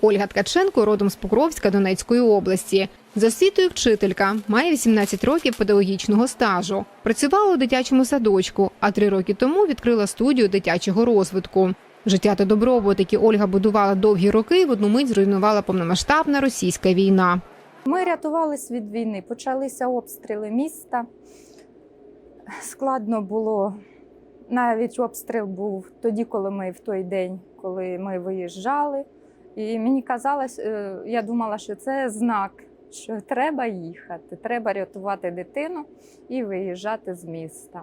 Ольга Ткаченко родом з Покровська Донецької області. За освітою вчителька, має 18 років педагогічного стажу. Працювала у дитячому садочку, а три роки тому відкрила студію дитячого розвитку. Життя та добробут, які Ольга будувала довгі роки, в одну мить зруйнувала повномасштабна російська війна. Ми рятувались від війни, почалися обстріли міста. Складно було. Навіть обстріл був тоді, коли ми в той день, коли ми виїжджали. І мені казалось, е, я думала, що це знак, що треба їхати, треба рятувати дитину і виїжджати з міста.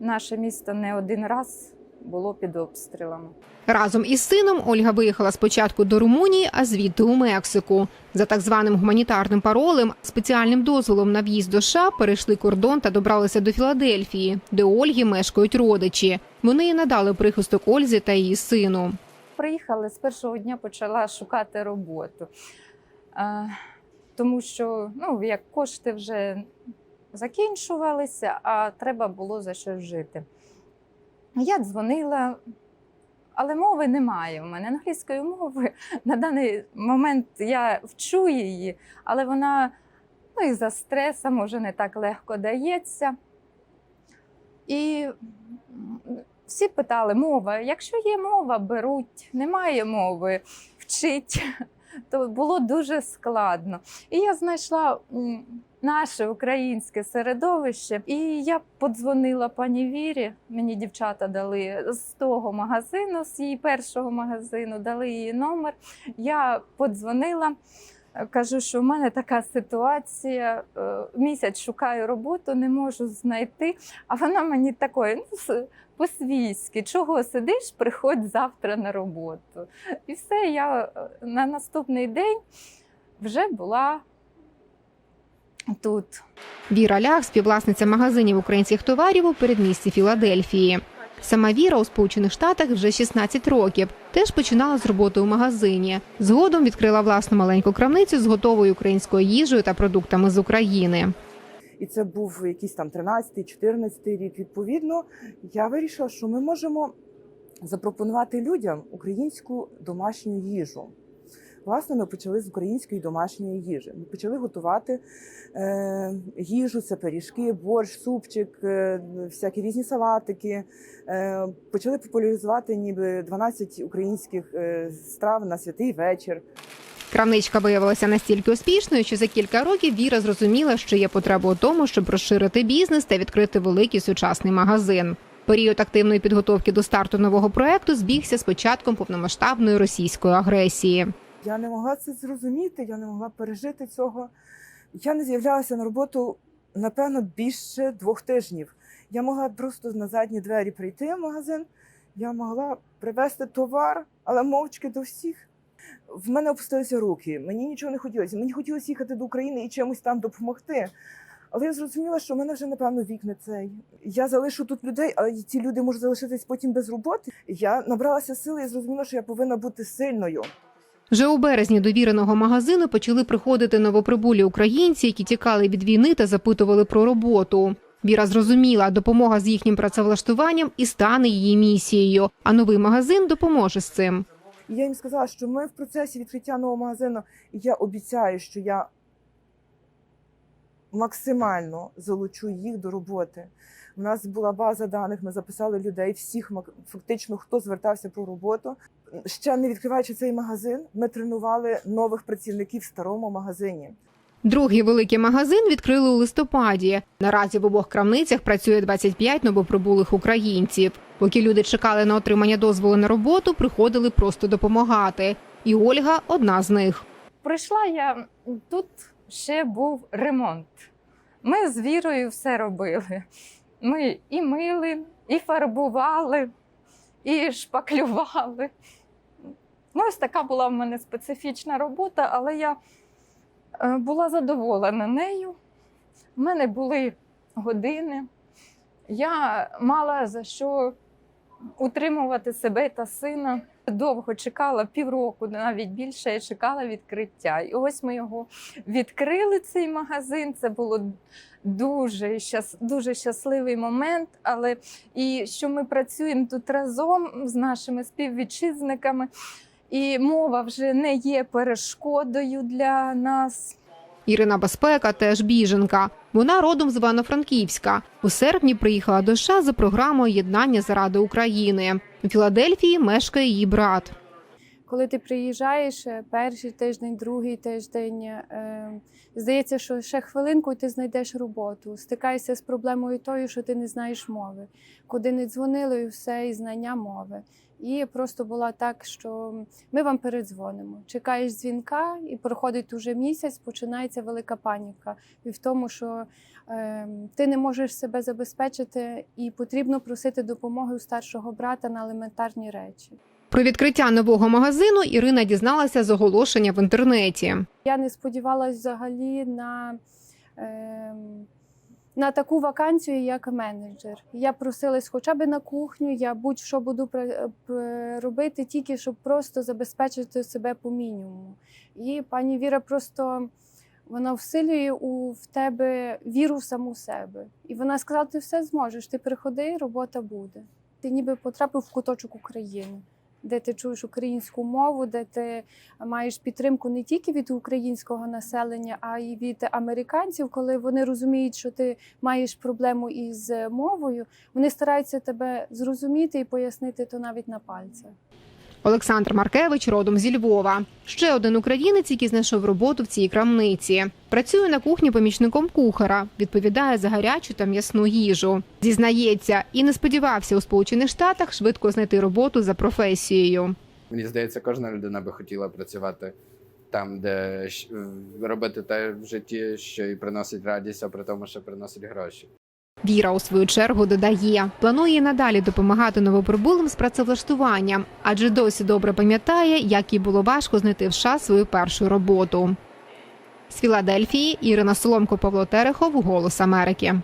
Наше місто не один раз було під обстрілами. Разом із сином Ольга виїхала спочатку до Румунії, а звідти у Мексику. За так званим гуманітарним паролем, спеціальним дозволом на в'їзд до США перейшли кордон та добралися до Філадельфії, де Ольги мешкають родичі. Вони і надали прихисток Ользі та її сину. Приїхали з першого дня почала шукати роботу. Тому що ну, як кошти вже закінчувалися, а треба було за що жити. Я дзвонила, але мови немає в мене. Англійської мови на даний момент я вчу її, але вона ну, і за стресом може не так легко дається. І всі питали, мова. Якщо є мова, беруть, немає мови, вчить. То було дуже складно. І я знайшла наше українське середовище, і я подзвонила пані Вірі. Мені дівчата дали з того магазину, з її першого магазину, дали її номер. Я подзвонила. Е, Кажу, що в мене така ситуація. е, Місяць шукаю роботу, не можу знайти. А вона мені такою, ну, по-свійськи, чого сидиш, приходь завтра на роботу. І все, я е, на наступний день вже була тут. Віра Лях, співвласниця магазинів українських товарів у передмісті Філадельфії. Сама Віра у Сполучених Штатах вже 16 років. Теж починала з роботи у магазині. Згодом відкрила власну маленьку крамницю з готовою українською їжею та продуктами з України. і це був якийсь там 13-14 рік. Відповідно, я вирішила, що ми можемо запропонувати людям українську домашню їжу. Власне, ми почали з української домашньої їжі. Ми почали готувати е, їжу, це пиріжки, борщ, супчик, е, всякі різні салатики. Е, почали популяризувати ніби 12 українських е, страв на святий вечір. Крамничка виявилася настільки успішною, що за кілька років Віра зрозуміла, що є потреба у тому, щоб розширити бізнес та відкрити великий сучасний магазин. Період активної підготовки до старту нового проекту збігся з початком повномасштабної російської агресії. Я не могла це зрозуміти, я не могла пережити цього. Я не з'являлася на роботу, напевно, більше двох тижнів. Я могла просто на задні двері прийти в магазин, я могла привезти товар, але мовчки до всіх. В мене опустилися руки, мені нічого не хотілося. Мені хотілося їхати до України і чимось там допомогти. Але я зрозуміла, що в мене вже, напевно, вік не цей. Я залишу тут людей, але ці люди можуть залишитись потім без роботи. Я набралася сили і зрозуміла, що я повинна бути сильною. Вже у березні до віреного магазину почали приходити новоприбулі українці, які тікали від війни та запитували про роботу. Віра зрозуміла, допомога з їхнім працевлаштуванням і стане її місією. А новий магазин допоможе з цим. Я їм сказала, що ми в процесі відкриття нового магазину, і я обіцяю, що я максимально залучу їх до роботи. У нас була база даних, ми записали людей, всіх фактично, хто звертався про роботу. Ще не відкриваючи цей магазин, ми тренували нових працівників в старому магазині. Другий великий магазин відкрили у листопаді. Наразі в обох крамницях працює 25 новоприбулих українців. Поки люди чекали на отримання дозволу на роботу, приходили просто допомагати. І Ольга одна з них. Прийшла я тут ще був ремонт. Ми з вірою все робили. Ми і мили, і фарбували, і шпаклювали. Ну, ось така була в мене специфічна робота, але я е, була задоволена нею. У мене були години. Я мала за що утримувати себе та сина. Довго чекала півроку, навіть більше я чекала відкриття. І ось ми його відкрили цей магазин. Це було дуже, щас, дуже щасливий момент. Але і що ми працюємо тут разом з нашими співвітчизниками. І мова вже не є перешкодою для нас. Ірина Безпека теж біженка. Вона родом з Івано-Франківська. У серпні приїхала до США за програмою єднання заради України. У Філадельфії мешкає її брат. Коли ти приїжджаєш е, перший тиждень, другий тиждень, е, здається, що ще хвилинку і ти знайдеш роботу. Стикаєшся з проблемою тою, що ти не знаєш мови. Куди не дзвонили, і все, і знання мови. І просто була так, що ми вам передзвонимо. Чекаєш дзвінка, і проходить уже місяць, починається велика паніка. І в тому, що е, ти не можеш себе забезпечити, і потрібно просити допомоги у старшого брата на елементарні речі. Про відкриття нового магазину Ірина дізналася з оголошення в інтернеті. Я не сподівалася взагалі на, е, на таку вакансію, як менеджер. Я просилась хоча б на кухню, я будь-що буду пра- робити, тільки щоб просто забезпечити себе по мінімуму. І пані Віра просто вона всилює у в тебе віру в саму себе. І вона сказала: ти все зможеш, ти приходи, робота буде. Ти ніби потрапив в куточок України де ти чуєш українську мову, де ти маєш підтримку не тільки від українського населення, а й від американців, коли вони розуміють, що ти маєш проблему із мовою, вони стараються тебе зрозуміти і пояснити то навіть на пальцях. Олександр Маркевич родом зі Львова. Ще один українець, який знайшов роботу в цій крамниці. Працює на кухні помічником кухара, відповідає за гарячу та м'ясну їжу. Зізнається, і не сподівався у Сполучених Штатах швидко знайти роботу за професією. Мені здається, кожна людина би хотіла працювати там, де робити те в житті, що і приносить радість, а при тому, що приносить гроші. Віра у свою чергу додає, планує надалі допомагати новоприбулим з працевлаштуванням, адже досі добре пам'ятає, як їй було важко знайти в США свою першу роботу. З Філадельфії Ірина Соломко, Павло Терехов, Голос Америки.